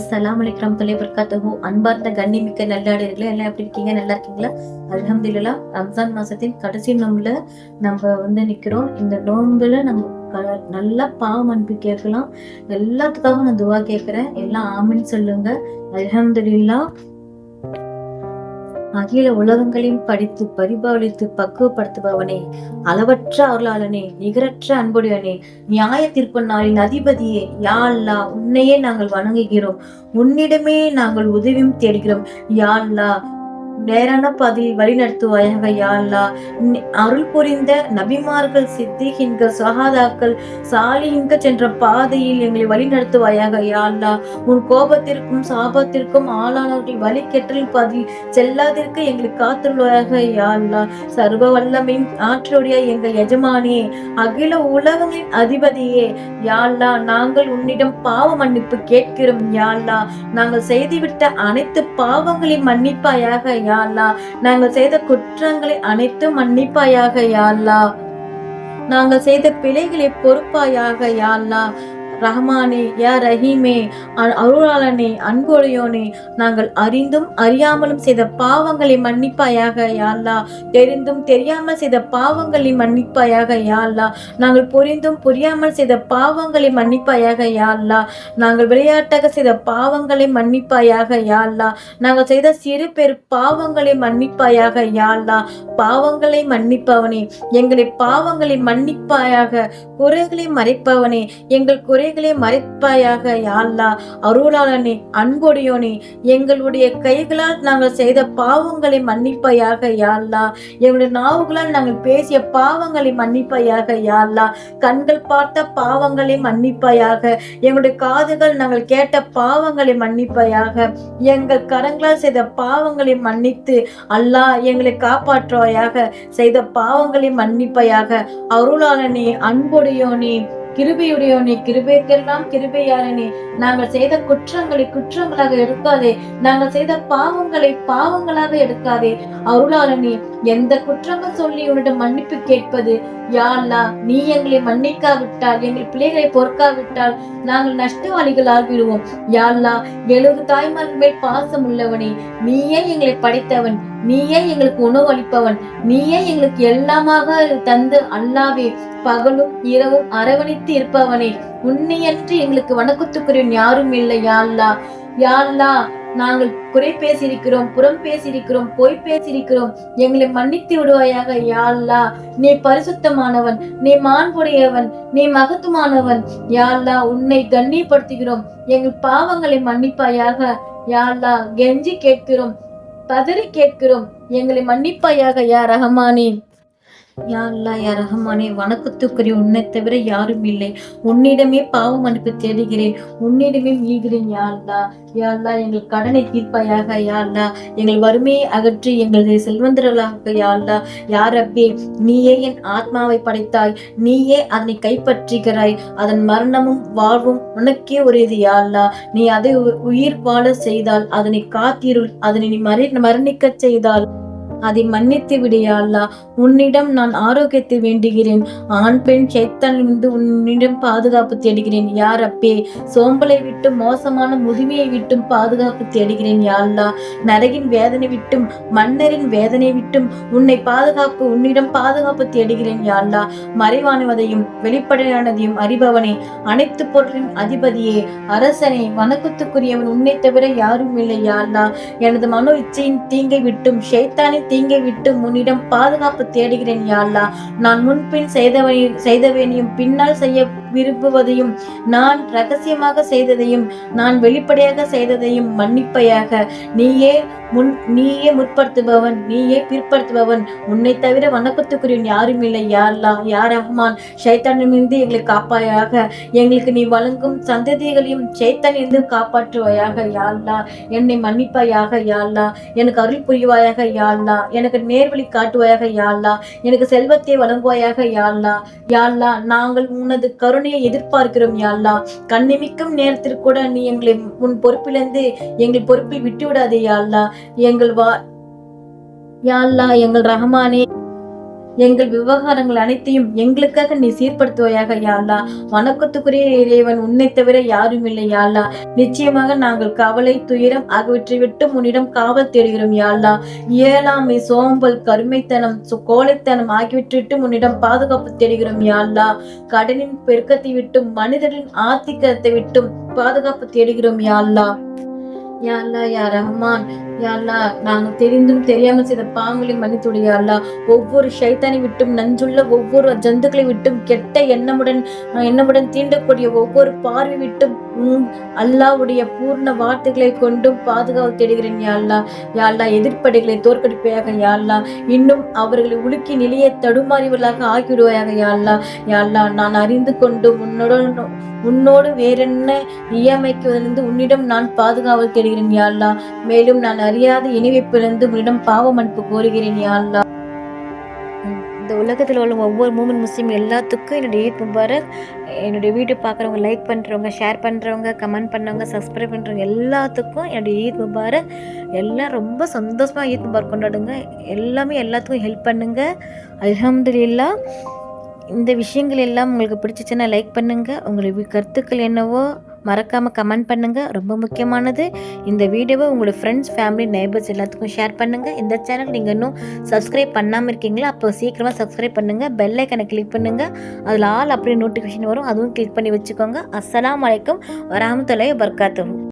அஸ்ஸலாமு தொலை தொலைபர்காத்தஹு அன்பார்ந்த கண்ணிமிக்க நல்லாடிகளே எல்லாம் எப்படி இருக்கீங்க? நல்லா இருக்கீங்களா? அலமதுல்லா ரம்ஜான் மாசத்தின் கடைசி நோம்புல நம்ம வந்து நிக்கிறோம். இந்த நோம்புல நம்ம நல்லா பாவம் அன்பு கேட்கலாம். எல்லாத்துக்காகவும் நான் துவா கேட்கிறேன். எல்லாம் ஆமின்னு சொல்லுங்க. அலமதுல்லா அகில உலகங்களையும் படித்து பரிபாலித்து பக்குவப்படுத்துபவனே அளவற்ற அருளாளனே நிகரற்ற அன்புடையனே நியாய தீர்ப்பு நாளின் அதிபதியே யாழ்லா உன்னையே நாங்கள் வணங்குகிறோம். உன்னிடமே நாங்கள் உதவியும் தேடுகிறோம். யாழ்லா நேரான பாதையில் வழி நடத்துவாயாக யா அருள் புரிந்த நபிமார்கள் சித்திகின்கள் சஹாதாக்கள் சாலிங்க சென்ற பாதையில் எங்களை வழி நடத்துவாயாக யா உன் கோபத்திற்கும் சாபத்திற்கும் ஆளானவர்கள் வழி கெட்டலின் பாதையில் செல்லாதிருக்க எங்களை காத்துள்ளாயாக யா சர்வ வல்லமையும் ஆற்றோடைய எங்கள் எஜமானியே அகில உலகங்களின் அதிபதியே யாழ்லா நாங்கள் உன்னிடம் பாவ மன்னிப்பு கேட்கிறோம் யாழ்லா நாங்கள் செய்துவிட்ட அனைத்து பாவங்களையும் மன்னிப்பாயாக யாழ்லா நாங்கள் செய்த குற்றங்களை அனைத்தும் மன்னிப்பாயாக யாழ்லா நாங்கள் செய்த பிழைகளை பொறுப்பாயாக யாழ்லா ரஹ்மானே யா ரஹீமே அருளாளனே அன்புடையோனே நாங்கள் அறிந்தும் அறியாமலும் செய்த பாவங்களை மன்னிப்பாயாக யாழ்லா தெரிந்தும் தெரியாமல் செய்த பாவங்களை மன்னிப்பாயாக யாழ்லா நாங்கள் புரிந்தும் புரியாமல் செய்த பாவங்களை மன்னிப்பாயாக யாழ்லா நாங்கள் விளையாட்டாக செய்த பாவங்களை மன்னிப்பாயாக யாழ்லா நாங்கள் செய்த சிறு பெரு பாவங்களை மன்னிப்பாயாக யாழ்லா பாவங்களை மன்னிப்பவனே எங்களை பாவங்களை மன்னிப்பாயாக குறைகளை மறைப்பவனே எங்கள் குறைகளை மறைப்பாயாக யாழ்லா அருளாளனே அன்புடையோனே எங்களுடைய கைகளால் நாங்கள் செய்த பாவங்களை மன்னிப்பாயாக யாழ்லா எங்களுடைய நாவுகளால் நாங்கள் பேசிய பாவங்களை மன்னிப்பாயாக யாழ்லா கண்கள் பார்த்த பாவங்களை மன்னிப்பாயாக எங்களுடைய காதுகள் நாங்கள் கேட்ட பாவங்களை மன்னிப்பாயாக எங்கள் கரங்களால் செய்த பாவங்களை மன்னித்து அல்லாஹ் எங்களை காப்பாற்றுவாயாக செய்த பாவங்களை மன்னிப்பாயாக அருளாளனே அன்புடையோனே கிருபையுடையவனே கிருபைக்கெல்லாம் கிருபையாரனே நாங்கள் செய்த குற்றங்களை குற்றங்களாக எடுக்காதே. நாங்கள் செய்த பாவங்களை பாவங்களாக எடுக்காதே. அருளாளனே எந்த குற்றங்கள் சொல்லி உன்னிடம் மன்னிப்பு கேட்பது? யாழ்லா நீ எங்களை மன்னிக்காவிட்டால் எங்கள் பிள்ளைகளை பொறுக்காவிட்டால் நாங்கள் நஷ்டவாளிகள் ஆகிடுவோம் யாழ்லா எழுபது தாய்மார்கள் மேல் பாசம் உள்ளவனே நீயே எங்களை படைத்தவன். நீயே எங்களுக்கு உணவு அளிப்பவன். நீயே எங்களுக்கு எல்லாமாக தந்து அல்லாவே பகலும் இரவும் அரவணைத்து இருப்பவனே. உன்னையன்று எங்களுக்கு வணக்கத்துக்குரியவன் யாரும் இல்லை யாழ்லா யாழ்லா நாங்கள் குறை பேசியிருக்கிறோம் புறம் பேசியிருக்கிறோம் பொய் பேசியிருக்கிறோம். எங்களை மன்னித்து விடுவாயாக யாழ்லா நீ பரிசுத்தமானவன் நீ மாண்புடையவன் நீ மகத்துவமானவன். யாழ்லா உன்னை கண்ணியப்படுத்துகிறோம். எங்கள் பாவங்களை மன்னிப்பாயாக யாழ்லா கெஞ்சி கேட்கிறோம். பதறி கேட்கிறோம். எங்களை மன்னிப்பாயாக யா ரஹமானே. யா அல்லா யா ரஹமானே வணக்கத்துக்குரிய உன்னை தவிர யாரும் இல்லை. உன்னிடமே பாவம் அனுப்பி தேடுகிறேன். உன்னிடமே மீகிறேன் யா அல்லா யா அல்லா எங்கள் கடனை தீர்ப்பாயாக யா அல்லா எங்கள் வறுமையை அகற்றி எங்களை செல்வந்தர்களாக யா அல்லா யா நீயே என் ஆத்மாவை படைத்தாய். நீயே அதனை கைப்பற்றுகிறாய். அதன் மரணமும் வாழ்வும் உனக்கே உரியது யா அல்லா நீ அதை உ- உயிர் வாழ செய்தால் அதனை காத்திருள் அதனை நீ மறை மரணிக்கச் செய்தால் அதை மன்னித்து விடு உன்னிடம் நான் ஆரோக்கியத்தை வேண்டுகிறேன். ஆண் பெண் சைத்தானிலிருந்து உன்னிடம் பாதுகாப்பு தேடுகிறேன். யார் அப்பே? சோம்பலை விட்டு மோசமான முதுமையை விட்டும் பாதுகாப்பு தேடுகிறேன் யாழ்லா. நரகின் வேதனை விட்டும் மன்னரின் வேதனை விட்டும் உன்னை பாதுகாப்பு உன்னிடம் பாதுகாப்பு தேடுகிறேன் யாழ்லா. மறைவானுவதையும் மறைவானவதையும் வெளிப்படையானதையும் அறிபவனே அனைத்து பொருளின் அதிபதியே. அரசனே வணக்கத்துக்குரியவன் உன்னை தவிர யாரும் இல்லை யாழ்லா. எனது மனோ இச்சையின் தீங்கை விட்டும் ஷேத்தானின் தீங்கை விட்டு உன்னிடம் பாதுகாப்பு தேடுகிறேன் யாழ்லா நான் முன்பின் செய்தவனை செய்தவேனையும் பின்னால் செய்ய விரும்புவதையும் நான் ரகசியமாக செய்ததையும் நான் வெளிப்படையாக செய்ததையும் மன்னிப்பையாக. நீயே முன் நீயே முற்படுத்துபவன் நீயே பிற்படுத்துபவன். உன்னை தவிர வணக்கத்துக்குரியன் யாரும் இல்லை. யா யார் யா ரஹ்மான் ஷைத்தானிலிருந்து எங்களை காப்பாயாக. எங்களுக்கு நீ வழங்கும் சந்ததிகளையும் ஷைத்தானிலிருந்து காப்பாற்றுவாயாக. யாழ்லா என்னை மன்னிப்பாயாக. யாழ்லா எனக்கு அருள் புரிவாயாக. யாழ்லா எனக்கு நேர்வழி காட்டுவாயாக. யாழ்லா எனக்கு செல்வத்தை வழங்குவாயாக. யாழ்லா யாழ்லா நாங்கள் உனது கருணையை எதிர்பார்க்கிறோம் யாழ்லா கண்ணிமிக்கும் நேரத்திற்கு கூட நீ எங்களை உன் பொறுப்பிலிருந்து எங்கள் பொறுப்பை விட்டு விடாதே யாழ்லா எங்கள் வா யாழ்லா எங்கள் ரஹமானே. எங்கள் விவகாரங்கள் அனைத்தையும் எங்களுக்காக நீ சீர்படுத்துவாயாக யாழ்லா வணக்கத்துக்குரிய இறைவன் உன்னை தவிர யாரும் இல்லை யாழ்லா நிச்சயமாக நாங்கள் கவலை துயரம் ஆகியவற்றை விட்டு உன்னிடம் காவல் தேடுகிறோம் யாழ்லா இயலாமை சோம்பல் கருமைத்தனம் சு- கோழைத்தனம் ஆகியவற்றை விட்டு உன்னிடம் பாதுகாப்பு தேடுகிறோம் யாழ்லா கடனின் பெருக்கத்தை விட்டும் மனிதரின் ஆத்திக்கத்தை விட்டும் பாதுகாப்பு தேடுகிறோம் யாழ்லா யாழ்லா யா ரஹ்மான். யாழ்லா நாங்கள் தெரிந்தும் தெரியாமல் செய்த பாவங்களை மன்னித்துடைய யாழ்லா ஒவ்வொரு ஷைத்தானை விட்டும் நஞ்சுள்ள ஒவ்வொரு ஜந்துக்களை விட்டும் கெட்ட எண்ணமுடன் எண்ணமுடன் தீண்டக்கூடிய ஒவ்வொரு பார்வை விட்டும் உம், அல்லாஹ்வுடைய பூர்ண வார்த்தைகளை கொண்டும் பாதுகாப்பு தேடுகிறேன் யாழ்லா யாழ்லா எதிர்ப்படைகளை தோற்கடிப்பையாக யாழ்லா இன்னும் அவர்களை உலுக்கி நிலையை தடுமாறிவர்களாக ஆக்கிவிடுவாயாக யாழ்லா யாழ்லா நான் அறிந்து கொண்டு உன்னுடன் உன்னோடு வேறென்ன நியமிக்குவதிலிருந்து உன்னிடம் நான் பாதுகாவல் தேடுகிறேன் யாழ்லா மேலும் நான் அறியாத இனிவிப்பிலிருந்து உன்னிடம் பாவ மன்னிப்பு கோருகிறேன் யாழ்லா இந்த உலகத்தில் உள்ள ஒவ்வொரு மூமெண்ட் முஸ்லீம் எல்லாத்துக்கும் என்னுடைய ஈத் முபாரக். என்னுடைய வீடியோ பார்க்குறவங்க லைக் பண்ணுறவங்க ஷேர் பண்ணுறவங்க கமெண்ட் பண்ணுறவங்க சப்ஸ்கிரைப் பண்ணுறவங்க எல்லாத்துக்கும் என்னுடைய ஈத் முபாரக். எல்லாம் ரொம்ப சந்தோஷமாக ஈத் முபாரக் கொண்டாடுங்க. எல்லாமே எல்லாத்துக்கும் ஹெல்ப் பண்ணுங்கள் அலமதுல்லா இந்த விஷயங்கள் எல்லாம் உங்களுக்கு பிடிச்சிச்சுன்னா லைக் பண்ணுங்கள் உங்களுடைய கருத்துக்கள் என்னவோ மறக்காமல் கமெண்ட் பண்ணுங்கள் ரொம்ப முக்கியமானது இந்த வீடியோவை உங்களோட ஃப்ரெண்ட்ஸ் ஃபேமிலி நேபர்ஸ் எல்லாத்துக்கும் ஷேர் பண்ணுங்கள் இந்த சேனல் நீங்கள் இன்னும் சப்ஸ்கிரைப் பண்ணாமல் இருக்கீங்களா அப்போ சீக்கிரமாக சப்ஸ்கிரைப் பண்ணுங்கள் பெல் ஐக்கனை கிளிக் பண்ணுங்கள் அதில் ஆல் அப்படி நோட்டிஃபிகேஷன் வரும். அதுவும் கிளிக் பண்ணி வச்சுக்கோங்க. அஸ்லாம் வலைக்கம் வரஹ்மத்துல்லாஹி வர்க்காத்தும்